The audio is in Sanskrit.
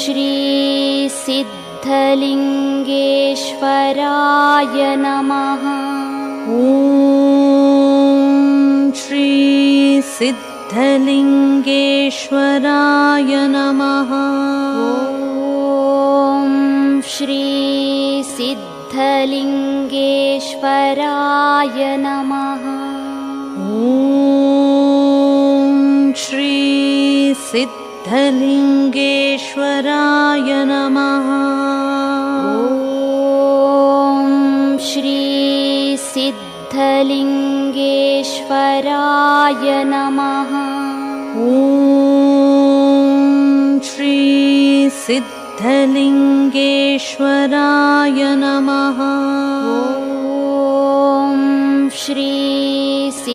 श्रीसिद्धलिङ्गेश्वराय नमः। ॐ श्रीसिद्धलिङ्गेश्वराय नमः। ॐ श्रीसिद्धलिङ्गेश्वराय नमः। ॐ श्रीसिद्धलिङ्गे सिद्धलिङ्गेश्वराय नमः। श्री सिद्धलिङ्गेश्वराय नमः। ॐ श्री सिद्धलिङ्गेश्वराय नमः। श्री